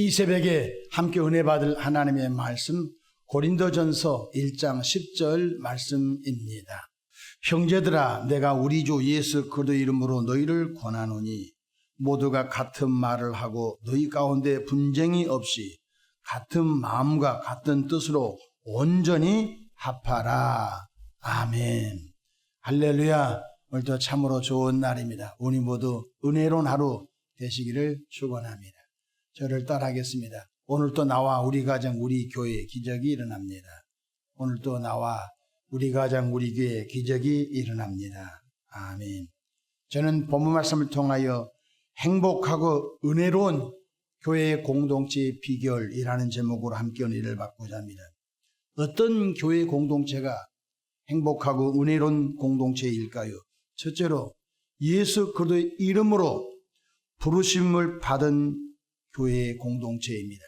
이 새벽에 함께 은혜 받을 하나님의 말씀 고린도전서 1장 10절 말씀입니다. 형제들아 내가 우리 주 예수 그리스도 이름으로 너희를 권하노니 모두가 같은 말을 하고 너희 가운데 분쟁이 없이 같은 마음과 같은 뜻으로 온전히 합하라. 아멘. 할렐루야. 오늘도 참으로 좋은 날입니다. 우리 모두 은혜로운 하루 되시기를 축원합니다. 저를 따라하겠습니다. 오늘도 나와 우리 가정 우리 교회에 기적이 일어납니다. 오늘도 나와 우리 가정 우리 교회에 기적이 일어납니다. 아멘. 저는 본문 말씀을 통하여 행복하고 은혜로운 교회의 공동체의 비결이라는 제목으로 함께 은혜를 받고자 합니다. 어떤 교회 공동체가 행복하고 은혜로운 공동체일까요? 첫째로 예수 그리스도의 이름으로 부르심을 받은 교회의 공동체입니다.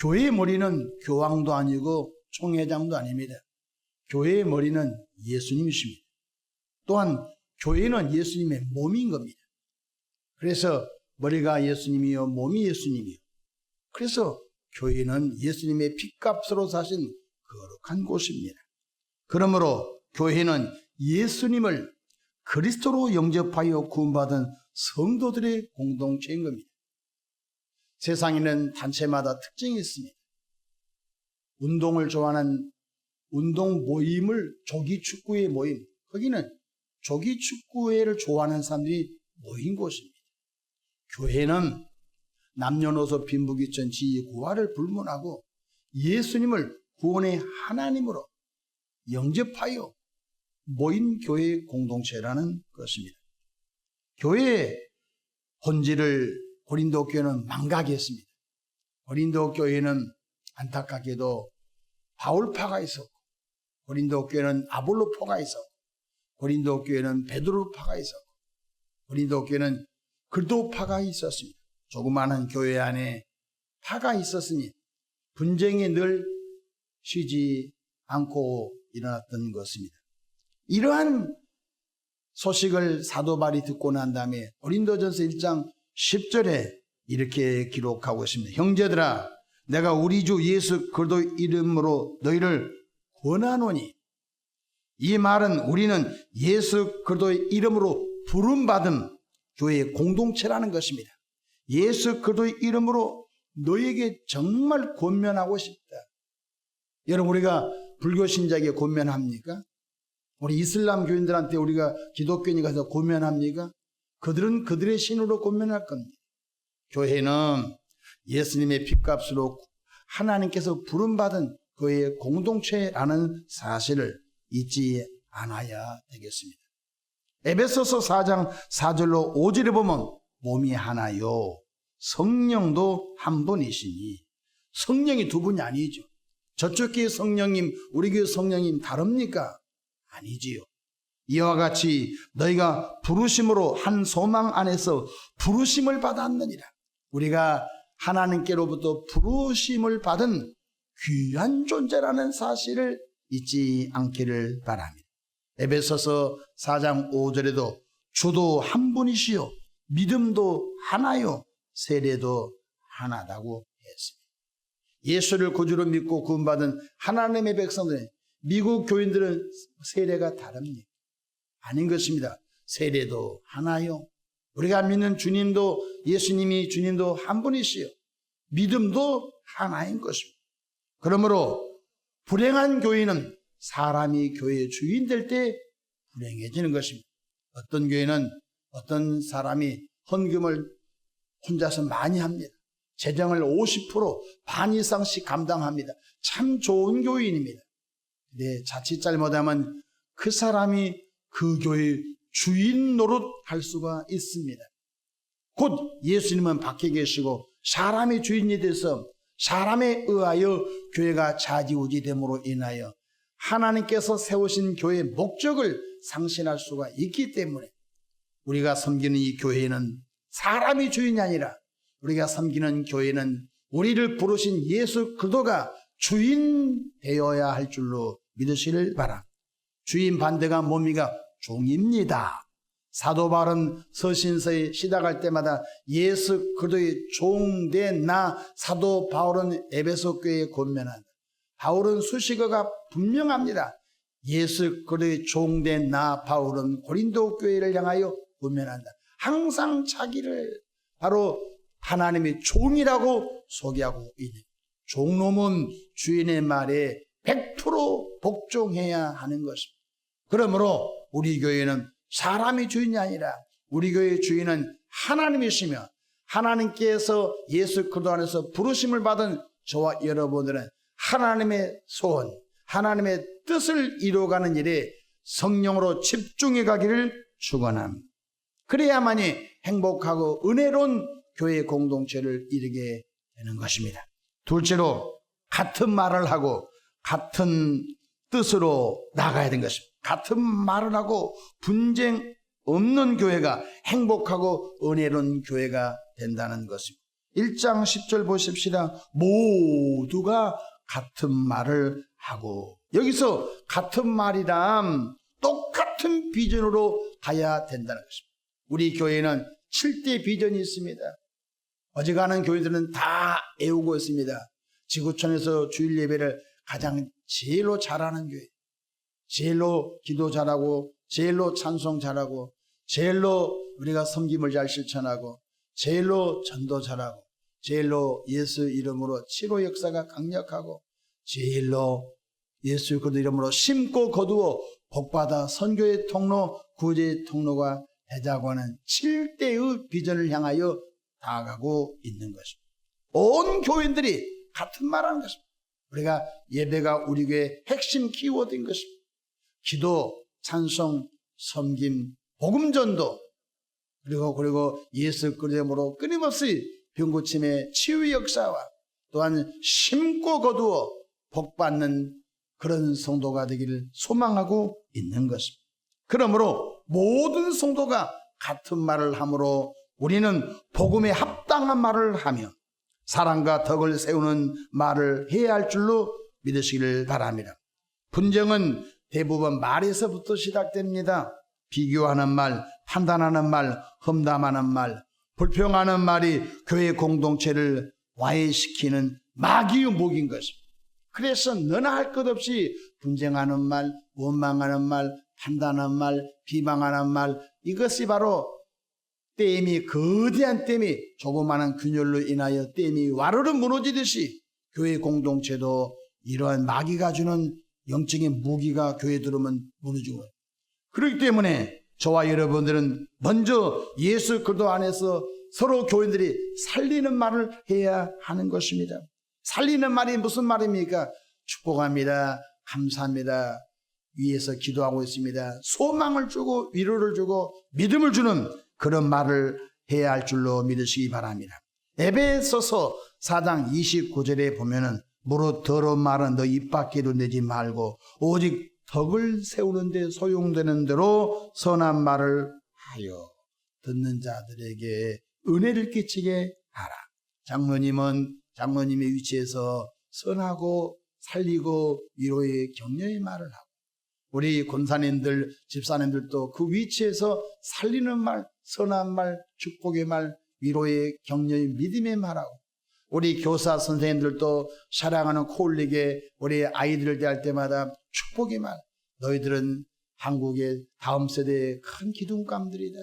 교회의 머리는 교황도 아니고 총회장도 아닙니다. 교회의 머리는 예수님이십니다. 또한 교회는 예수님의 몸인 겁니다. 그래서 머리가 예수님이요, 몸이 예수님이요. 그래서 교회는 예수님의 핏값으로 사신 거룩한 곳입니다. 그러므로 교회는 예수님을 그리스도로 영접하여 구원받은 성도들의 공동체인 겁니다. 세상에 는 단체마다 특징이 있습니다. 운동을 좋아하는 운동 모임을 조기 축구회 모임, 거기는 조기 축구회를 좋아하는 사람들이 모인 곳입니다. 교회는 남녀노소 빈부귀천 지위 고하를 불문하고 예수님을 구원의 하나님으로 영접하여 모인 교회 공동체라는 것입니다. 교회의 본질을 고린도 교회는 망각했습니다. 고린도 교회는 안타깝게도 바울파가 있었고 고린도 교회는 아볼로파가 있었고 고린도 교회는 베드로파가 있었고 고린도 교회는 그도파가 있었습니다. 조그마한 교회 안에 파가 있었으니 분쟁이 늘 쉬지 않고 일어났던 것입니다. 이러한 소식을 사도 바리 듣고 난 다음에 고린도전서 1장 10절에 이렇게 기록하고 있습니다. 형제들아 내가 우리 주 예수 그리스도 이름으로 너희를 권하노니 이 말은 우리는 예수 그리스도의 이름으로 부름 받은 교회의 공동체라는 것입니다. 예수 그리스도의 이름으로 너에게 정말 권면하고 싶다. 여러분 우리가 불교 신자에게 권면합니까? 우리 이슬람 교인들한테 우리가 기독교인이 가서 권면합니까? 그들은 그들의 신으로 권면할 겁니다. 교회는 예수님의 핏값으로 하나님께서 부름받은 그의 공동체라는 사실을 잊지 않아야 되겠습니다. 에베소서 4장 4절로 5절에 보면 몸이 하나요. 성령도 한 분이시니 성령이 두 분이 아니죠. 저쪽 교회 성령님, 우리 교회 성령님 다릅니까? 아니지요. 이와 같이 너희가 부르심으로 한 소망 안에서 부르심을 받았느니라. 우리가 하나님께로부터 부르심을 받은 귀한 존재라는 사실을 잊지 않기를 바랍니다. 에베소서 4장 5절에도 주도 한 분이시요 믿음도 하나요 세례도 하나다고 했습니다. 예수를 구주로 믿고 구원받은 하나님의 백성들 미국 교인들은 세례가 다릅니다. 아닌 것입니다. 세례도 하나요. 우리가 믿는 주님도 예수님이 주님도 한 분이시요. 믿음도 하나인 것입니다. 그러므로 불행한 교인은 사람이 교회의 주인 될 때 불행해지는 것입니다. 어떤 교회는 어떤 사람이 헌금을 혼자서 많이 합니다. 재정을 50%반 이상씩 감당합니다. 참 좋은 교인입니다. 네, 자칫 잘못하면 그 사람이 그 교회의 주인 노릇 할 수가 있습니다. 곧 예수님은 밖에 계시고 사람이 주인이 돼서 사람에 의하여 교회가 자지우지됨으로 인하여 하나님께서 세우신 교회의 목적을 상실할 수가 있기 때문에 우리가 섬기는 이 교회는 사람이 주인이 아니라 우리가 섬기는 교회는 우리를 부르신 예수 그도가 주인 되어야 할 줄로 믿으시를 바라. 주인 반대가 뭡니까? 종입니다. 사도 바울은 서신서에 시작할 때마다 예수 그리스도의 종된 나 사도 바울은 에베소 교회에 권면한다. 바울은 수식어가 분명합니다. 예수 그리스도의 종된 나 바울은 고린도 교회를 향하여 권면한다. 항상 자기를 바로 하나님의 종이라고 소개하고 있는 종놈은 주인의 말에 100% 복종해야 하는 것입니다. 그러므로 우리 교회는 사람이 주인이 아니라 우리 교회의 주인은 하나님이시며 하나님께서 예수 그리스도 안에서 부르심을 받은 저와 여러분들은 하나님의 소원, 하나님의 뜻을 이루어가는 일에 성령으로 집중해 가기를 축원합니다. 그래야만이 행복하고 은혜로운 교회 공동체를 이루게 되는 것입니다. 둘째로 같은 말을 하고 같은 뜻으로 나가야 되는 것입니다. 같은 말을 하고 분쟁 없는 교회가 행복하고 은혜로운 교회가 된다는 것입니다. 1장 10절 보십시다. 모두가 같은 말을 하고 여기서 같은 말이란 똑같은 비전으로 가야 된다는 것입니다. 우리 교회는 7대 비전이 있습니다. 어지간한 교회들은 다 애우고 있습니다. 지구촌에서 주일 예배를 가장 제일로 잘하는 교회. 제일로 기도 잘하고, 제일로 찬송 잘하고, 제일로 우리가 섬김을 잘 실천하고, 제일로 전도 잘하고, 제일로 예수 이름으로 치료 역사가 강력하고, 제일로 예수 그리스도 이름으로 심고 거두어 복받아 선교의 통로, 구제의 통로가 되자고 하는 7대의 비전을 향하여 나아가고 있는 것입니다. 온 교인들이 같은 말 하는 것입니다. 우리가 예배가 우리 교회의 핵심 키워드인 것입니다. 기도, 찬송, 섬김, 복음 전도, 그리고, 그리고 예수 그리스도로 끊임없이 병고침의 치유 역사와 또한 심고 거두어 복 받는 그런 성도가 되기를 소망하고 있는 것입니다. 그러므로 모든 성도가 같은 말을 함으로 우리는 복음에 합당한 말을 하며 사랑과 덕을 세우는 말을 해야 할 줄로 믿으시기를 바랍니다. 분쟁은 대부분 말에서부터 시작됩니다. 비교하는 말, 판단하는 말, 험담하는 말, 불평하는 말이 교회 공동체를 와해시키는 마귀의 목인 것입니다. 그래서 너나 할 것 없이 분쟁하는 말, 원망하는 말, 판단하는 말, 비방하는 말, 이것이 바로 댐이 거대한 댐이 조그마한 균열로 인하여 댐이 와르르 무너지듯이 교회 공동체도 이러한 마귀가 주는 영적인 무기가 교회 들어오면 무너지고 그렇기 때문에 저와 여러분들은 먼저 예수 그리스도 안에서 서로 교인들이 살리는 말을 해야 하는 것입니다. 살리는 말이 무슨 말입니까? 축복합니다. 감사합니다. 위에서 기도하고 있습니다. 소망을 주고 위로를 주고 믿음을 주는 그런 말을 해야 할 줄로 믿으시기 바랍니다. 에베소서 4장 29절에 보면은 무릇 더러운 말은 너 입 밖에도 내지 말고 오직 덕을 세우는데 소용되는 대로 선한 말을 하여 듣는 자들에게 은혜를 끼치게 하라. 장로님은 장로님의 위치에서 선하고 살리고 위로의 격려의 말을 하고 우리 권사님들, 집사님들도 그 위치에서 살리는 말, 선한 말, 축복의 말, 위로의 격려의 믿음의 말하고 우리 교사 선생님들도 사랑하는 콜릭에 우리 아이들을 대할 때마다 축복의 말. 너희들은 한국의 다음 세대의 큰 기둥감들이다.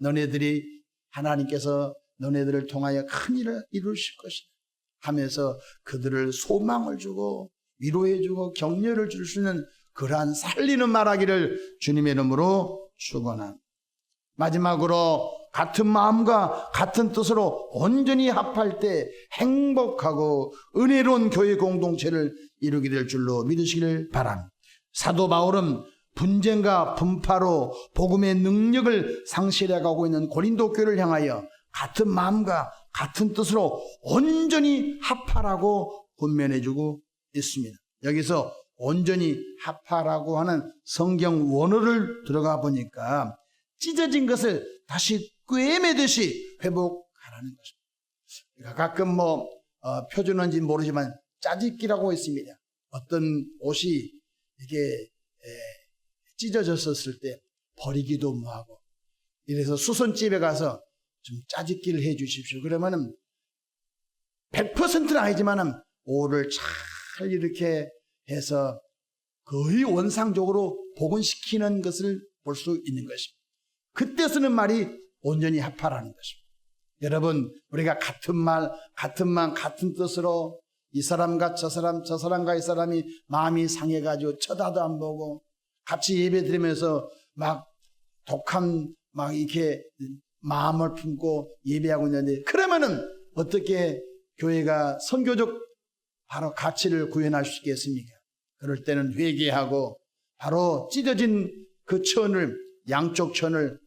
너네들이 하나님께서 너네들을 통하여 큰 일을 이루실 것이다. 하면서 그들을 소망을 주고 위로해주고 격려를 줄 수 있는 그러한 살리는 말하기를 주님의 이름으로 축원합니다. 마지막으로 같은 마음과 같은 뜻으로 온전히 합할 때 행복하고 은혜로운 교회 공동체를 이루게 될 줄로 믿으시기를 바랍니다. 사도 바울은 분쟁과 분파로 복음의 능력을 상실해가고 있는 고린도 교회를 향하여 같은 마음과 같은 뜻으로 온전히 합하라고 권면해주고 있습니다. 여기서 온전히 합하라고 하는 성경 원어를 들어가 보니까 찢어진 것을 다시 꿰매듯이 회복하라는 것입니다. 가끔 뭐 어, 표준어인지 모르지만 짜집기라고 있습니다. 어떤 옷이 이게 에, 찢어졌었을 때 버리기도 뭐하고 이래서 수선집에 가서 좀 짜집기를 해 주십시오. 그러면은 100%는 아니지만은 오를 잘 이렇게 해서 거의 원상적으로 복원시키는 것을 볼 수 있는 것입니다. 그때 쓰는 말이 온전히 합하라는 것입니다. 여러분, 우리가 같은 말, 같은 말, 같은 뜻으로 이 사람과 저 사람, 저 사람과 이 사람이 마음이 상해가지고 쳐다도 안 보고 같이 예배 드리면서 막 독한 막 이렇게 마음을 품고 예배하고 있는데 그러면은 어떻게 교회가 선교적 바로 가치를 구현할 수 있겠습니까? 그럴 때는 회개하고 바로 찢어진 그 천을 양쪽 천을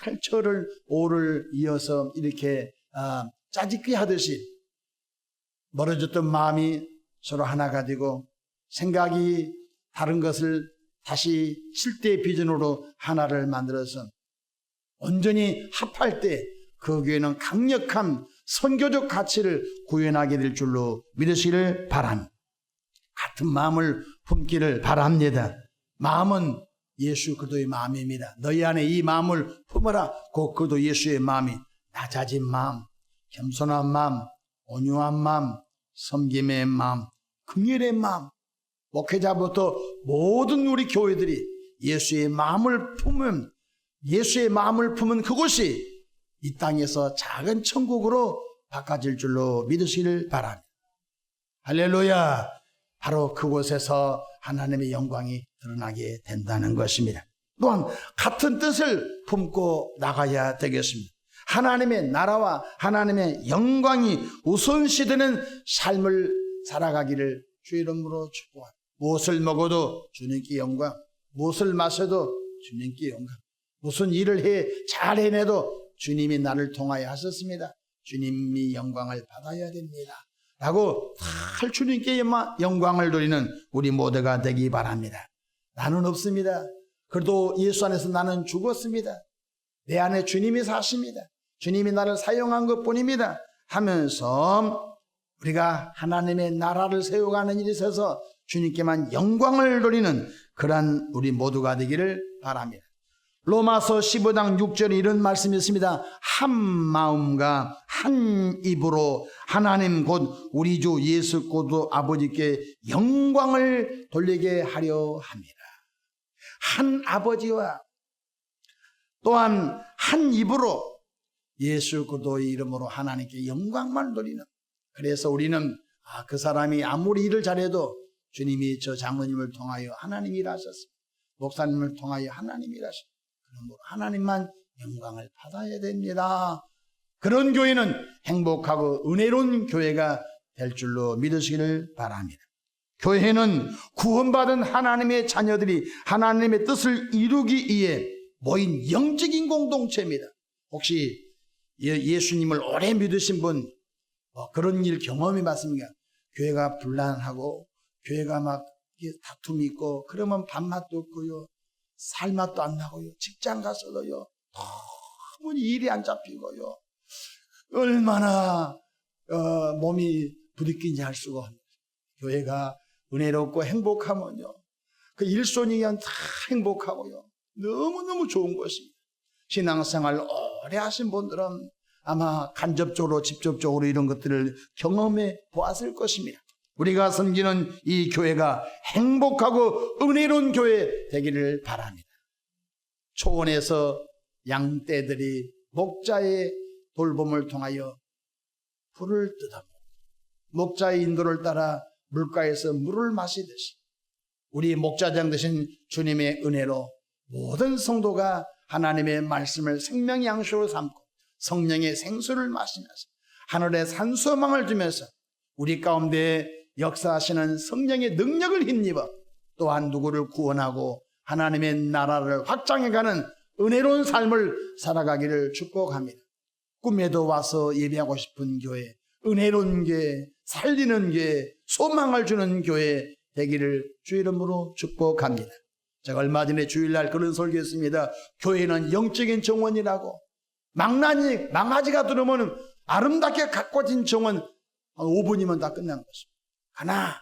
잘 철을 오를 이어서 이렇게 아, 짜집기 하듯이 멀어졌던 마음이 서로 하나가 되고 생각이 다른 것을 다시 7대 비전으로 하나를 만들어서 온전히 합할 때 그 교회는 강력한 선교적 가치를 구현하게 될 줄로 믿으시기를 바랍니다. 같은 마음을 품기를 바랍니다. 마음은 예수 그도의 마음입니다. 너희 안에 이 마음을 품어라. 곧 그도 예수의 마음이 낮아진 마음, 겸손한 마음, 온유한 마음, 섬김의 마음, 긍휼의 마음. 목회자부터 모든 우리 교회들이 예수의 마음을 품은 예수의 마음을 품은 그곳이 이 땅에서 작은 천국으로 바꿔질 줄로 믿으시길 바랍니다. 할렐루야. 바로 그곳에서 하나님의 영광이 드러나게 된다는 것입니다. 또한 같은 뜻을 품고 나가야 되겠습니다. 하나님의 나라와 하나님의 영광이 우선시되는 삶을 살아가기를 주 이름으로 축복합니다. 무엇을 먹어도 주님께 영광, 무엇을 마셔도 주님께 영광, 무슨 일을 해 잘 해내도 주님이 나를 통하여 하셨습니다. 주님이 영광을 받아야 됩니다. 라고 잘 주님께 영광을 돌리는 우리 모두가 되기 바랍니다. 나는 없습니다. 그래도 예수 안에서 나는 죽었습니다. 내 안에 주님이 사십니다. 주님이 나를 사용한 것 뿐입니다. 하면서 우리가 하나님의 나라를 세워가는 일이 있어서 주님께만 영광을 돌리는 그러한 우리 모두가 되기를 바랍니다. 로마서 15장 6절에 이런 말씀이 있습니다. 한 마음과 한 입으로 하나님 곧 우리 주 예수 곧 아버지께 영광을 돌리게 하려 합니다. 한 아버지와 또한 한 입으로 예수 그도의 이름으로 하나님께 영광만 돌리는 그래서 우리는 아, 그 사람이 아무리 일을 잘해도 주님이 저 장로님을 통하여 하나님 일하셨습니다. 목사님을 통하여 하나님 일하셨습니다. 그러므로 하나님만 영광을 받아야 됩니다. 그런 교회는 행복하고 은혜로운 교회가 될 줄로 믿으시기를 바랍니다. 교회는 구원받은 하나님의 자녀들이 하나님의 뜻을 이루기 위해 모인 영적인 공동체입니다. 혹시 예수님을 오래 믿으신 분뭐 그런 일 경험이 맞습니까? 교회가 불란하고 교회가 막 다툼이 있고 그러면 밥맛도 없고요. 살맛도 안 나고요. 직장 가서도요. 너무 일이 안 잡히고요. 얼마나 어, 몸이 부딪힌지 할 수가 없는 교회가 은혜롭고 행복하면요. 그 일손이면 다 행복하고요. 너무너무 좋은 것입니다. 신앙생활 오래 하신 분들은 아마 간접적으로 직접적으로 이런 것들을 경험해 보았을 것입니다. 우리가 섬기는 이 교회가 행복하고 은혜로운 교회 되기를 바랍니다. 초원에서 양떼들이 목자의 돌봄을 통하여 불을 뜯어 목자의 인도를 따라 물가에서 물을 마시듯이 우리 목자장 되신 주님의 은혜로 모든 성도가 하나님의 말씀을 생명 양식으로 삼고 성령의 생수를 마시면서 하늘의 산소망을 주면서 우리 가운데 역사하시는 성령의 능력을 힘입어 또한 누구를 구원하고 하나님의 나라를 확장해가는 은혜로운 삶을 살아가기를 축복합니다. 꿈에도 와서 예배하고 싶은 교회, 은혜로운 교회, 살리는 교회, 소망을 주는 교회 되기를 주 이름으로 축복합니다. 제가 얼마 전에 주일날 그런 설교했습니다. 교회는 영적인 정원이라고 망나니, 망아지가 들어오면 아름답게 가꿔진 정원 한 5분이면 다 끝난 것입니다. 하나,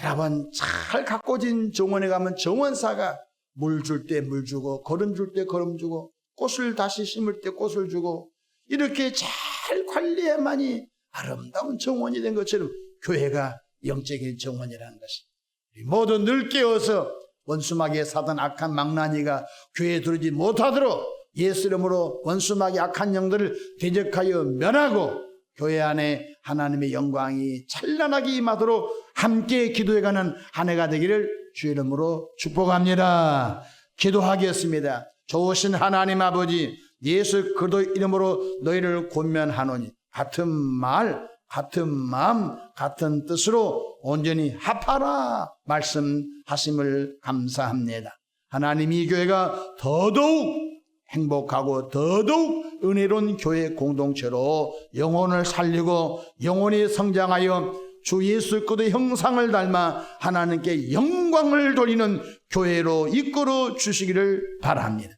여러분 잘 가꿔진 정원에 가면 정원사가 물 줄 때 물 주고 걸음 줄 때 걸음 주고 꽃을 다시 심을 때 꽃을 주고 이렇게 잘 관리해만이 아름다운 정원이 된 것처럼 교회가 영적인 정원이라는 것이 모두 늘 깨어서 원수마귀의 사단 악한 망나니가 교회에 들어오지 못하도록 예수 이름으로 원수마귀 악한 영들을 대적하여 면하고 교회 안에 하나님의 영광이 찬란하게 임하도록 함께 기도해가는 한 해가 되기를 주 이름으로 축복합니다. 기도하겠습니다. 좋으신 하나님 아버지 예수 그리스도 이름으로 너희를 권면하노니 같은 말 같은 마음 같은 뜻으로 온전히 합하라 말씀하심을 감사합니다. 하나님 이 교회가 더더욱 행복하고 더더욱 은혜로운 교회 공동체로 영혼을 살리고 영혼이 성장하여 주 예수 그리스도의 형상을 닮아 하나님께 영광을 돌리는 교회로 이끌어 주시기를 바랍니다.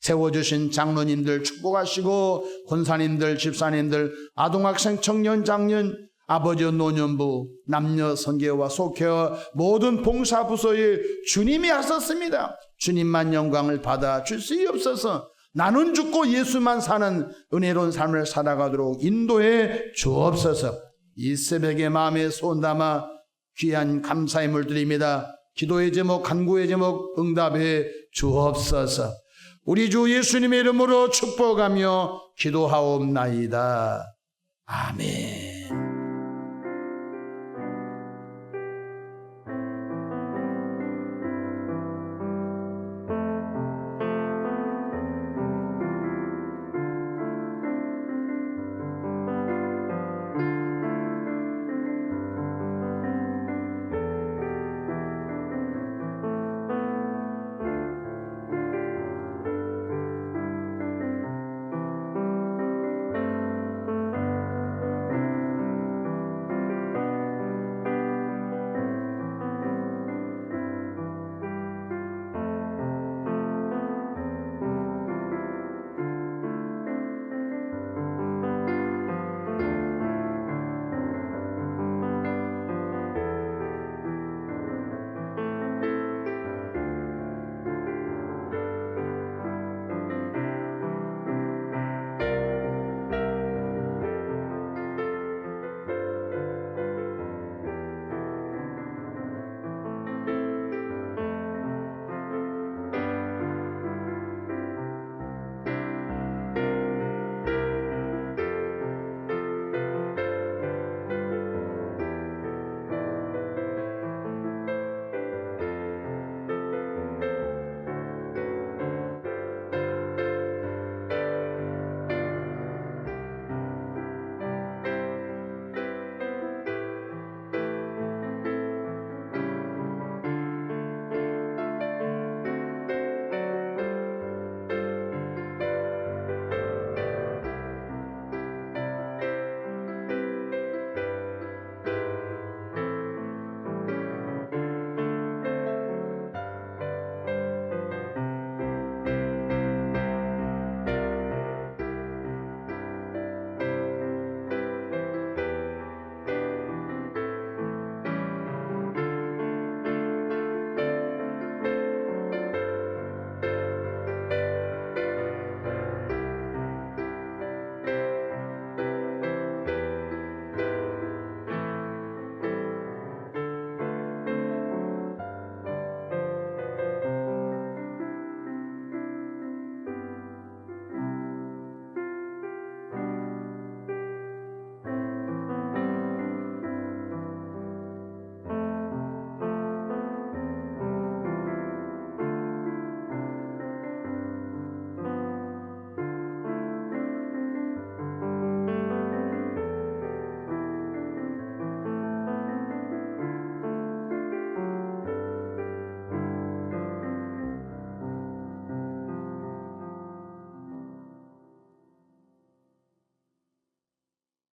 세워주신 장로님들 축복하시고 권사님들 집사님들 아동학생 청년 장년 아버지 노년부 남녀 선교와 속회와 모든 봉사 부서에 주님이 하셨습니다. 주님만 영광을 받아 주시옵소서. 나는 죽고 예수만 사는 은혜로운 삶을 살아가도록 인도해 주옵소서. 이 새벽에 마음에 손 담아 귀한 감사의 물 드립니다. 기도의 제목, 간구의 제목 응답해 주옵소서. 우리 주 예수님의 이름으로 축복하며 기도하옵나이다. 아멘.